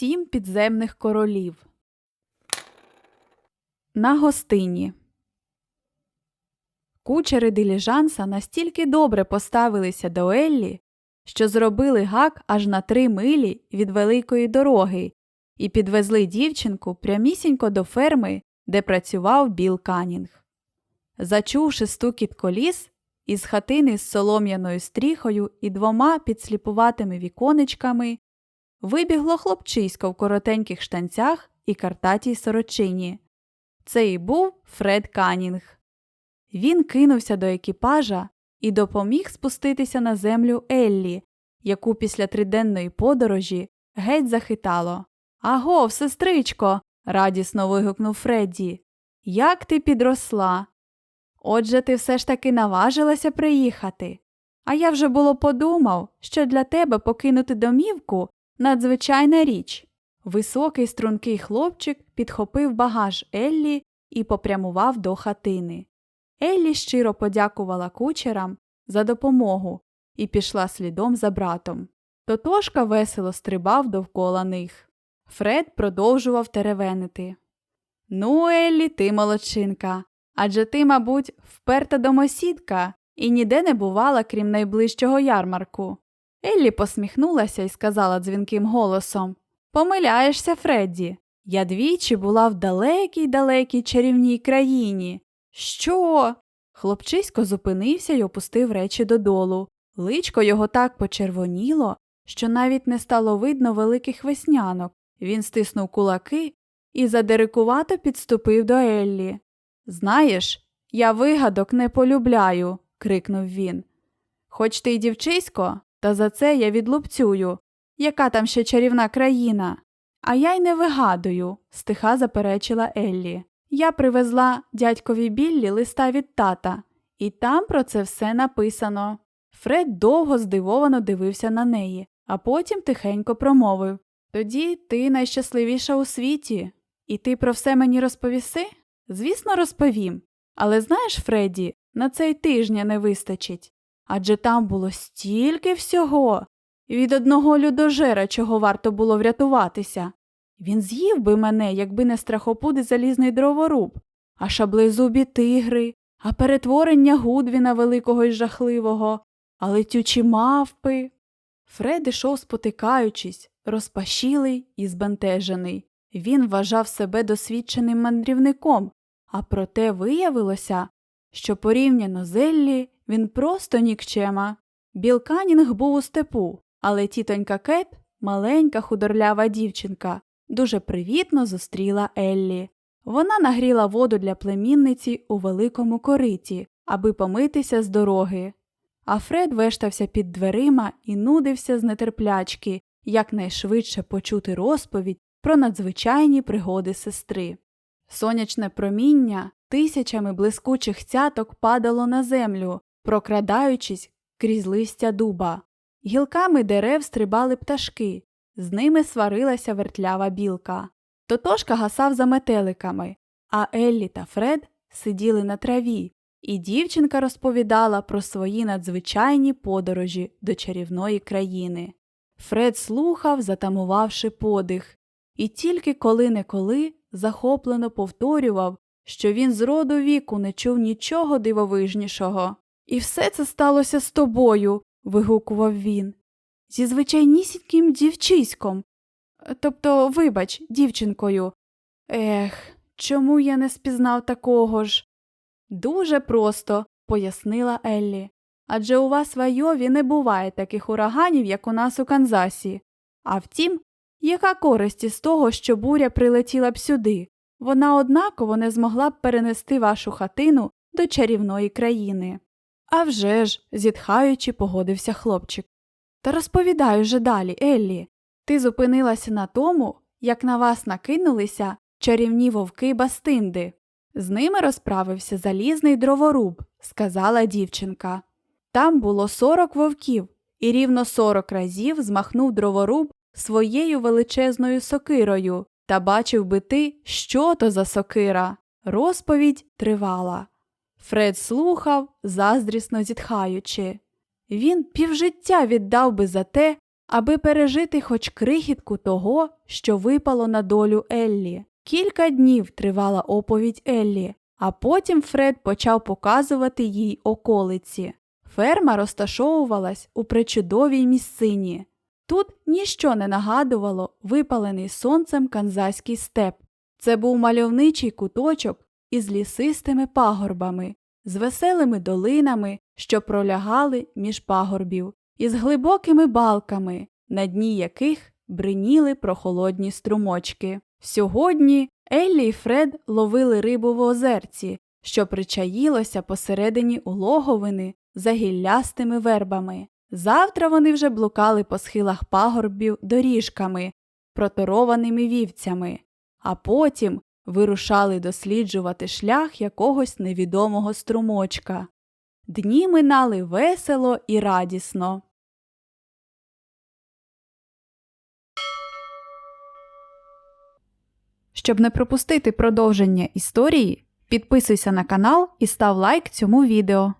Сім підземних королів. На гостині. Кучери диліжанса настільки добре поставилися до Еллі, що зробили гак аж на три милі від великої дороги і підвезли дівчинку прямісінько до ферми, де працював Біл Канінг. Зачувши стукіт коліс, із хатини з солом'яною стріхою і двома підсліпуватими віконечками вибігло хлопчисько в коротеньких штанцях і картатій сорочині. Це і був Фред Канінг. Він кинувся до екіпажа і допоміг спуститися на землю Еллі, яку після триденної подорожі геть захитало. Агов, сестричко. радісно вигукнув Фредді. Як ти підросла? Отже, ти все ж таки наважилася приїхати. А я вже було подумав, що для тебе покинути домівку надзвичайна річ. Високий стрункий хлопчик підхопив багаж Еллі і попрямував до хатини. Еллі щиро подякувала кучерам за допомогу і пішла слідом за братом. Тотошка весело стрибав довкола них. Фред продовжував теревенити. Ну, Еллі, ти молодчинка. Адже ти, мабуть, вперта домосідка і ніде не бувала, крім найближчого ярмарку. Еллі посміхнулася і сказала дзвінким голосом Помиляєшся, Фредді. Я двічі була в далекій далекій чарівній країні. Що? Хлопчисько зупинився й опустив речі додолу. Личко його так почервоніло, що навіть не стало видно великих веснянок. Він стиснув кулаки і задирикувато підступив до Еллі. Знаєш, я вигадок не полюбляю, крикнув він. Хоч ти й дівчисько, та за це я відлупцюю. Яка там ще чарівна країна? А я й не вигадую, стиха заперечила Еллі. Я привезла дядькові Біллі листа від тата, і там про це все написано. Фред довго здивовано дивився на неї, а потім тихенько промовив Тоді ти найщасливіша у світі, і ти про все мені розповіси? Звісно, розповім. Але знаєш, Фредді, на цей тижня не вистачить. Адже там було стільки всього. Від одного людожера, чого варто було врятуватися. Він з'їв би мене, якби не страхопудий залізний дроворуб, а шаблезубі тигри, а перетворення Гудвіна великого й жахливого, а летючі мавпи. Фред ішов спотикаючись, розпашілий і збентежений. Він вважав себе досвідченим мандрівником, а проте виявилося, що порівняно з Еллі він просто нікчема. Біл Канінг був у степу, але тітонька Кет, маленька худорлява дівчинка, дуже привітно зустріла Еллі. Вона нагріла воду для племінниці у великому кориті, аби помитися з дороги. А Фред вештався під дверима і нудився з нетерплячки, якнайшвидше почути розповідь про надзвичайні пригоди сестри. Сонячне проміння тисячами блискучих цяток падало на землю, прокрадаючись крізь листя дуба. Гілками дерев стрибали пташки, з ними сварилася вертлява білка. Тотошка гасав за метеликами, а Еллі та Фред сиділи на траві, і дівчинка розповідала про свої надзвичайні подорожі до чарівної країни. Фред слухав, затамувавши подих, і тільки коли неколи захоплено повторював, що він з роду віку не чув нічого дивовижнішого. І все це сталося з тобою. вигукував він. Зі звичайнісіньким дівчиськом. Тобто, вибач, дівчинкою. Ех, чому я не спізнав такого ж? Дуже просто, пояснила Еллі. Адже у вас в Айові не буває таких ураганів, як у нас у Канзасі. А втім, яка користь із того, що буря прилетіла б сюди? Вона однаково не змогла б перенести вашу хатину до чарівної країни. «А вже ж», – зітхаючи, погодився хлопчик. Та розповідай уже далі, Еллі. Ти зупинилася на тому, як на вас накинулися чарівні вовки бастинди. З ними розправився залізний дроворуб, сказала дівчинка. Там було сорок вовків, і рівно сорок разів змахнув дроворуб своєю величезною сокирою, та бачив би ти, що то за сокира. Розповідь тривала. Фред слухав, заздрісно зітхаючи. Він півжиття віддав би за те, аби пережити хоч крихітку того, що випало на долю Еллі. Кілька днів тривала оповідь Еллі, а потім Фред почав показувати їй околиці. Ферма розташовувалась у причудовій місцині. Тут ніщо не нагадувало випалений сонцем канзаський степ. Це був мальовничий куточок із лісистими пагорбами, з веселими долинами, що пролягали між пагорбів, і з глибокими балками, на дні яких бриніли прохолодні струмочки. Сьогодні Еллі і Фред ловили рибу в озерці, що причаїлося посередині улоговини за гіллястими вербами. Завтра вони вже блукали по схилах пагорбів доріжками, проторованими вівцями, а потім вирушали досліджувати шлях якогось невідомого струмочка. Дні минали весело і радісно. Щоб не пропустити продовження історії, підписуйся на канал і став лайк цьому відео.